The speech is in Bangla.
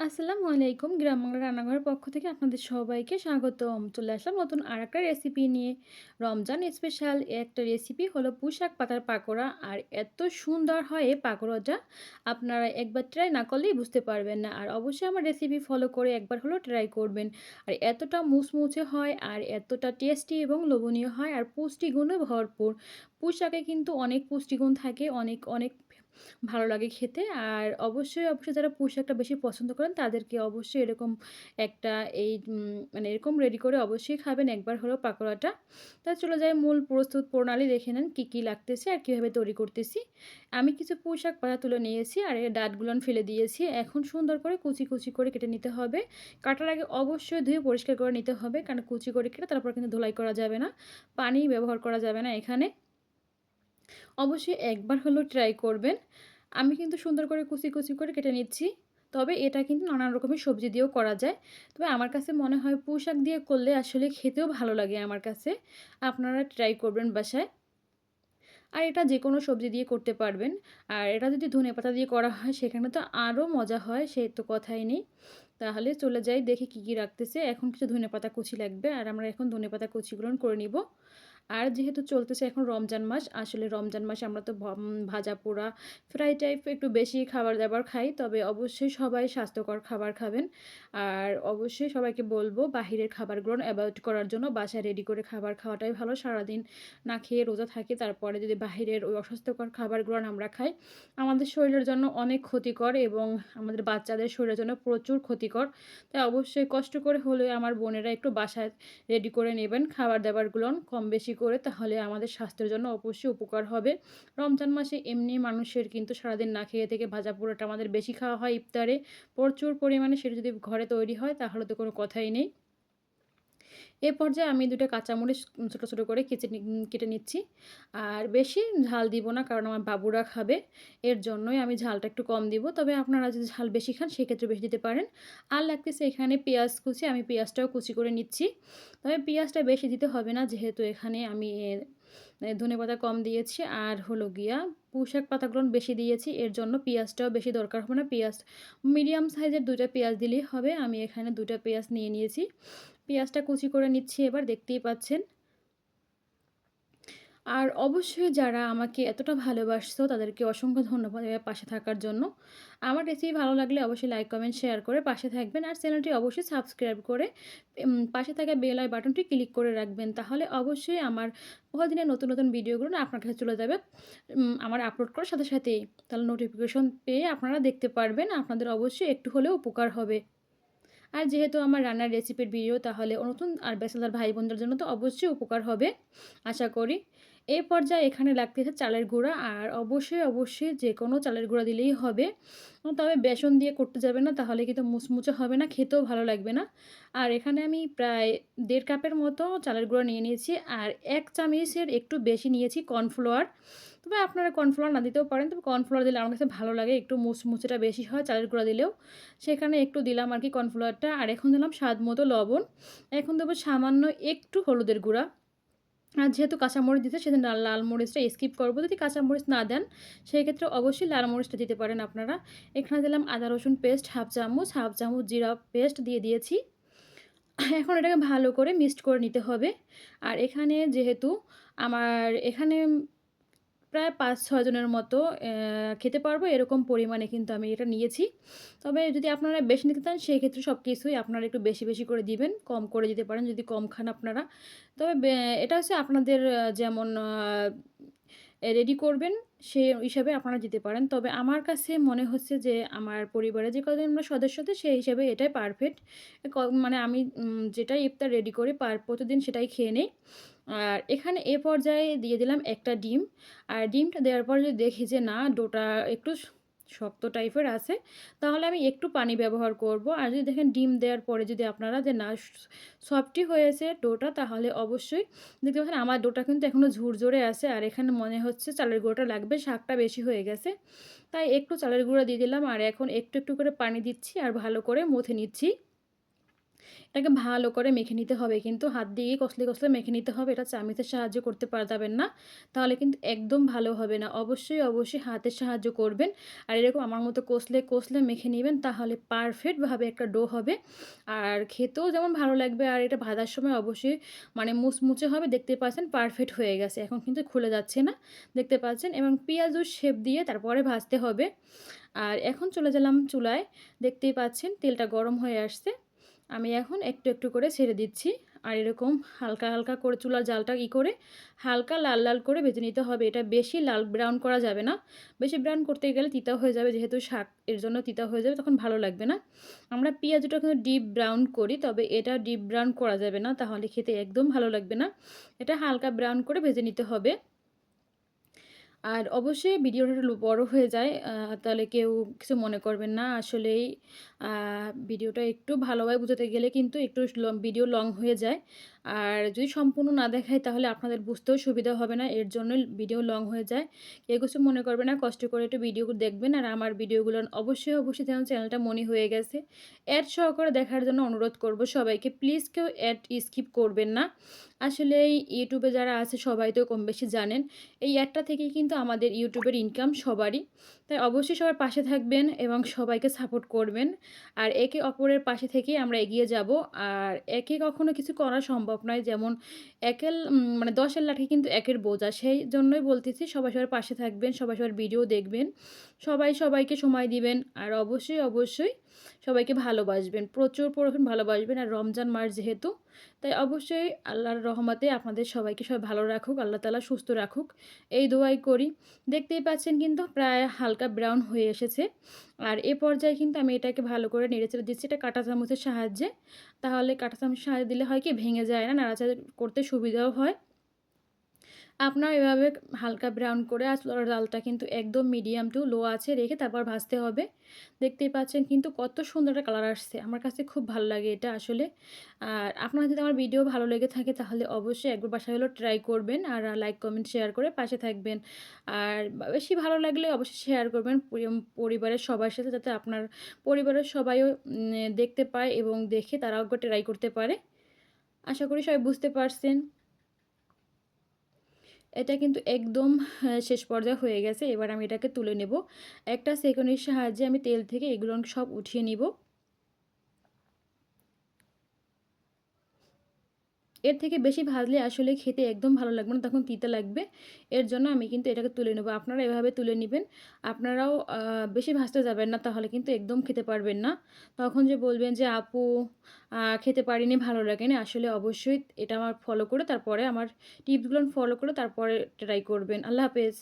আসসালামু আলাইকুম গ্রাম বাংলা রান্নাঘরের পক্ষ থেকে আপনাদের সবাইকে স্বাগতম। চলে আসলাম নতুন আর একটা রেসিপি নিয়ে। রমজান স্পেশাল একটা রেসিপি হলো পুঁশাক পাতার পাকোড়া। আর এত সুন্দর হয় পাকোড়াটা, আপনারা একবার ট্রাই না করলেই বুঝতে পারবেন না। আর অবশ্যই আমার রেসিপি ফলো করে একবার হলেও ট্রাই করবেন। আর এতটা মুচমুচে হয়, আর এতটা টেস্টি এবং লোভনীয় হয়, আর পুষ্টিগুণে ভরপুর। পুঁশাকে কিন্তু অনেক পুষ্টিগুণ থাকে, অনেক অনেক ভালো লাগে খেতে আর অবশ্যই, অবশ্যই যারা পুঁই শাকটা বেশি পছন্দ করেন তাদেরকে অবশ্যই এরকম একটা এই মানে এরকম রেডি করে অবশ্যই খাবেন একবার হলো পাকোড়াটা। তা চলে যায় মূল প্রস্তুত প্রণালী দেখে নেন কী, কী লাগতেছে আর কীভাবে তৈরি করতেছি। আমি কিছু পুঁই শাক পাতা তুলে নিয়েছি আর এর ডাঁটগুলোন ফেলে দিয়েছি। এখন সুন্দর করে কুচি, কুচি করে কেটে নিতে হবে। কাটার আগে অবশ্যই ধুয়ে পরিষ্কার করে নিতে হবে কারণ কুচি করে কেটে তারপর কিন্তু ধোলাই করা যাবে না। পানি ব্যবহার করা যাবে না এখানে। অবশ্যই একবার হলেও ট্রাই করবেন। আমি কিন্তু সুন্দর করে কুচি, কুচি করে কেটে নিচ্ছি। তবে এটা কিন্তু নানান রকমের সবজি দিয়েও করা যায়। তবে আমার কাছে মনে হয় পুঁই শাক দিয়ে করলে আসলে খেতেও ভালো লাগে আমার কাছে। আপনারা ট্রাই করবেন বাসায়। আর এটা যে কোনো সবজি দিয়ে করতে পারবেন। আর এটা যদি ধনেপাতা দিয়ে করা হয় সেখানে তো আরও মজা হয় সে তো কথাই নেই। তাহলে চলে যাই দেখি কী, কী রাখতেছে। এখন কিছু ধনেপাতা কুচি লাগবে আর আমরা এখন ধনে ধনেপাতা কুচিগুলো করে নিব। আর যেহেতু চলতেছে এখন রমজান মাস, আসলে রমজান মাসে আমরা তো ভাজা পোড়া, ফ্রাই টাইপ একটু বেশি খাবার-দাবার খাই। তবে অবশ্যই সবাই স্বাস্থ্যকর খাবার খাবেন। আর অবশ্যই সবাইকে বলব বাহিরের খাবারগুলো অ্যাভয়েড করার জন্য বাসায় রেডি করে খাবার খাওয়াটাই ভালো। সারাদিন না খেয়ে রোজা থাকি তারপরে যদি বাহিরের ওই অস্বাস্থ্যকর খাবারগুলো আমরা খাই, আমাদের শরীরের জন্য অনেক ক্ষতিকর এবং আমাদের বাচ্চাদের শরীরের জন্য প্রচুর ক্ষতিকর। তাই অবশ্যই কষ্ট করে হলেও আমার বোনেরা একটু বাসায় রেডি করে নেবেন খাবার-দাবারগুলোন কম বেশি করে তাহলে আমাদের স্বাস্থ্যের জন্য অবশ্যই উপকার হবে। রমজান মাসে এমনি মানুষের কিন্তু সারাদিন না খেয়ে থেকে ভাজা পোড়াটা আমাদের বেশি খাওয়া হয় ইফতারে। প্রচুর পরিমাণে সেটা যদি ঘরে তৈরি হয় তাহলে তো কোনো কথাই নেই। এ পর্যায়ে আমি দুটো কাঁচামরিচ ছোটো, ছোটো করে কেচে কেটে নিচ্ছি। আর বেশি ঝাল দিব না কারণ আমার বাবুরা খাবে। এর জন্যই আমি ঝালটা একটু কম দিব। তবে আপনারা যদি ঝাল বেশি খান সেক্ষেত্রে বেশি দিতে পারেন। আর লাগতেছে এখানে পেঁয়াজ কুচি, আমি পেঁয়াজটাও কুচি করে নিচ্ছি। তবে পেঁয়াজটা বেশি দিতে হবে না যেহেতু এখানে আমি এ ধনেপাতা কম দিয়েছি আর হলো গিয়া পুঁইশাক পাতাগুলো বেশি দিয়েছি। এর জন্য পেঁয়াজটাও বেশি দরকার হবে না। পেঁয়াজ মিডিয়াম সাইজের দুইটা পেঁয়াজ দিলেই হবে। আমি এখানে দুটা পেঁয়াজ নিয়ে নিয়েছি। পেঁয়াজটা কুচি করে নিচ্ছি এবার, দেখতেই পাচ্ছেন। আর অবশ্যই যারা আমাকে এতটা ভালোবাসছো তাদেরকে অসংখ্য ধন্যবাদ এভাবে পাশে থাকার জন্য। আমার রেসিপি ভালো লাগলে অবশ্যই লাইক, কমেন্ট, শেয়ার করে পাশে থাকবেন। আর চ্যানেলটি অবশ্যই সাবস্ক্রাইব করে পাশে থাকা বেল আই বাটনটি ক্লিক করে রাখবেন। তাহলে অবশ্যই আমার প্রতিদিনের নতুন, নতুন ভিডিওগুলো আপনার কাছে চলে যাবে আমার আপলোড করার সাথে সাথেই। তাহলে নোটিফিকেশন পেয়ে আপনারা দেখতে পারবেন। আপনাদের অবশ্যই একটু হলেও উপকার হবে। আর যেহেতু আমার রান্নার রেসিপির ভিডিও তাহলে নতুন আর ব্যাচেলর ভাই বোনদের জন্য তো অবশ্যই উপকার হবে আশা করি। এই পর্যায়ে এখানে লাগতে লাগতেছে চালের গুঁড়া আর অবশ্যই, অবশ্যই যে কোনো চালের গুঁড়া দিলেই হবে। তবে বেসন দিয়ে করতে যাবে না তাহলে কিন্তু মুচমুচে হবে না, খেতেও ভালো লাগবে না। আর এখানে আমি প্রায় দেড় কাপের মতো চালের গুঁড়া নিয়ে নিয়েছি আর এক চামচের একটু বেশি নিয়েছি কর্নফ্লাওয়ার। তবে আপনারা কর্নফ্লাওয়ার না দিতেও পারেন। তবে কর্নফ্লাওয়ার দিলে আমার কাছে ভালো লাগে। একটু মুচমুচেটা বেশি হয় চালের গুঁড়া দিলেও। সেখানে একটু দিলাম আর কি কর্নফ্লাওয়ারটা আর এখন দিলাম স্বাদ মতো লবণ। এখন দেবো সামান্য একটু হলুদের গুঁড়া। আর যেহেতু কাঁচামরিচ দিতে সেদিন লাল মরিচটা স্কিপ করব যদি কাঁচামরিচ না দেন সেই ক্ষেত্রে অবশ্যই লাল মরিচটা দিতে পারেন আপনারা। এখানে দিলাম আদা রসুন পেস্ট হাফ চামচ, হাফ চামচ জিরা পেস্ট দিয়ে দিয়েছি। এখন এটাকে ভালো করে মিক্সড করে নিতে হবে। আর এখানে যেহেতু আমার এখানে প্রায় ৫-৬ জনের মতো খেতে পারব এরকম পরিমাণে কিন্তু আমি এটা নিয়েছি। তবে যদি আপনারা বেশি নিতে চান সেক্ষেত্রে সব কিছুই আপনারা একটু বেশি, বেশি করে দিবেন। কম করে দিতে পারেন যদি কম খান আপনারা। তবে এটা হচ্ছে আপনাদের যেমন রেডি করবেন সে হিসাবে আপনারা দিতে পারেন। তবে আমার কাছে মনে হচ্ছে যে আমার পরিবারে যে কজন আমরা সদস্য আছে সেই হিসাবে এটাই পারফেক্ট। মানে আমি যেটাই ইফতার রেডি করি পার প্রতিদিন সেটাই খেয়ে নেই। আর এখানে এ পর্যায়ে দিয়ে দিলাম একটা ডিম। আর ডিমটা দেওয়ার পর যদি দেখি যে না ডোটা একটু শক্ত টাইপের আছে তাহলে আমি একটু পানি ব্যবহার করব। আর যদি দেখেন ডিম দেওয়ার পরে যদি আপনারা যে না সফটই হয়েছে ডোটা তাহলে অবশ্যই দেখতে পাচ্ছেন আমার ডোটা কিন্তু এখনও ঝুরঝুরে আছে আর এখানে মনে হচ্ছে চালের গুঁড়োটা লাগবে শাকটা বেশি হয়ে গেছে। তাই একটু চালের গুঁড়া দিয়ে দিলাম আর এখন একটু, একটু করে পানি দিচ্ছি আর ভালো করে মথে নিচ্ছি। এটাকে ভালো করে মেখে নিতে হবে। কিন্তু হাত দিয়ে কষলে কষলে মেখে নিতে হবে, এটা চামিচের সাহায্য করতে পারা যাবেন না। তাহলে কিন্তু একদম ভালো হবে না। অবশ্যই অবশ্যই হাতের সাহায্য করবেন। আর এরকম আমার মতো কষলে কষলে মেখে নেবেন, তাহলে পারফেক্টভাবে একটা ডো হবে। আর খেতেও যেমন ভালো লাগবে, আর এটা ভাজার সময় অবশ্যই মানে মুচমুচে হবে, দেখতে পাচ্ছেন পারফেক্ট হয়ে গেছে। এখন কিন্তু খুলে যাচ্ছে না, দেখতে পাচ্ছেন? এবং পেঁয়াজও শেপ দিয়ে তারপরে ভাজতে হবে। আর এখন চলে গেলাম চুলায়, দেখতেই পাচ্ছেন তেলটা গরম হয়ে আসছে। আমি এখন একটু একটু করে ছেড়ে দিচ্ছি। আর এরকম হালকা হালকা করে চুলার জালটা ই করে হালকা লাল লাল করে ভেজে নিতে হবে। এটা বেশি লাল ব্রাউন করা যাবে না। বেশি ব্রাউন করতে গেলে তিতা হয়ে যাবে। যেহেতু শাক এর জন্য তিতা হয়ে যাবে, তখন ভালো লাগবে না। আমরা পেঁয়াজটা কিন্তু ডিপ ব্রাউন করি, তবে এটা ডিপ ব্রাউন করা যাবে না। তাহলে খেতে একদম ভালো লাগবে না। এটা হালকা ব্রাউন করে ভেজে নিতে হবে। আর অবশ্যই ভিডিওটা একটু বড় হয়ে যায় তাহলে কেউ কিছু মনে করবেন না। আসলেই ভিডিওটা একটু ভালোভাবে বুঝাতে গেলে কিন্তু একটু ভিডিও লং হয়ে যায়। আর যদি সম্পূর্ণ না দেখায় তাহলে আপনাদের বুঝতেও সুবিধা হবে না, এর জন্য ভিডিও লং হয়ে যায়। কেউ কিছু মনে করবে না, কষ্ট করে একটু ভিডিও দেখবেন। আর আমার ভিডিওগুলো অবশ্যই অবশ্যই যেন চ্যানেলটা মনে হয়ে গেছে। অ্যাড সহকারে দেখার জন্য অনুরোধ করব সবাইকে। প্লিজ কেউ অ্যাড স্কিপ করবেন না। আসলে ইউটিউবে যারা আছে সবাই তো কম বেশি জানেন, এই অ্যাডটা থেকেই কিন্তু আমাদের ইউটিউবের ইনকাম সবারই। তাই অবশ্যই সবার পাশে থাকবেন এবং সবাইকে সাপোর্ট করবেন। আর একে অপরের পাশে থেকেই আমরা এগিয়ে যাব। আর একে কখনো কিছু করা সম্ভব নয়, যেমন একের মানে দশের লাঠি কিন্তু একের বোঝা। সেই জন্যই বলতেছি সবাই সবার পাশে থাকবেন, সবাই সবার ভিডিও দেখবেন, সবাই সবাইকে সময় দিবেন। আর অবশ্যই অবশ্যই সবাইকে ভালোবাসবেন, প্রচুর পরিমাণ ভালোবাসবেন। আর রমজান মাস যেহেতু, তাই অবশ্যই আল্লাহর রহমতে আপনাদের সবাইকে সবাই ভালো রাখুক, আল্লাহ তালা সুস্থ রাখুক। এই দোয়াই করি। দেখতেই পাচ্ছেন কিন্তু প্রায় হালকা ব্রাউন হয়ে এসেছে। আর এ পর্যায়ে কিন্তু আমি এটাকে ভালো করে নেড়েচেড়ে দিচ্ছি, এটা কাঁটা চামচের সাহায্যে। তাহলে কাঁটা চামচের সাহায্যে দিলে হয় কি, ভেঙে যায় না, নাড়াচাড়া করতে সুবিধাও হয়। আপনার এভাবে হালকা ব্রাউন করে আর ডালটা কিন্তু একদম মিডিয়াম টু লো আছে রেখে তারপর ভাজতে হবে। দেখতেই পাচ্ছেন কিন্তু কত সুন্দর একটা কালার আসছে। আমার কাছে খুব ভালো লাগে এটা আসলে। আর আপনার যদি আমার ভিডিও ভালো লেগে থাকে তাহলে অবশ্যই একবার বাসায় হলো ট্রাই করবেন আর লাইক কমেন্ট শেয়ার করে পাশে থাকবেন। আর বেশি ভালো লাগলে অবশ্যই শেয়ার করবেন পরিবারের সবার সাথে যাতে আপনার পরিবারের সবাইও দেখতে পায় এবং দেখে তারাও একবার ট্রাই করতে পারে। আশা করি সবাই বুঝতে পারছেন। এটা কিন্তু একদম শেষ পর্যায়ে হয়ে গেছে। এবার আমি এটাকে তুলে নেব। একটা সেকেন্ডের সাহায্যে আমি তেল থেকে এগুলো সব উঠিয়ে নিব। এর থেকে বেশি ভাজলে আসলে খেতে একদম ভালো লাগবে না, তখন তিতা লাগবে। এর জন্য আমি কিন্তু এটাকে তুলে নেব। আপনারা এভাবে তুলে নেবেন। আপনারাও বেশি ভাজতে যাবেন না, তাহলে কিন্তু একদম খেতে পারবেন না। তখন যে বলবেন যে, আপু খেতে পারিনি, ভালো লাগেনি। আসলে অবশ্যই এটা আমার ফলো করে, তারপরে আমার টিপসগুলো ফলো করে, তারপরে ট্রাই করবেন। আল্লাহ হাফেজ।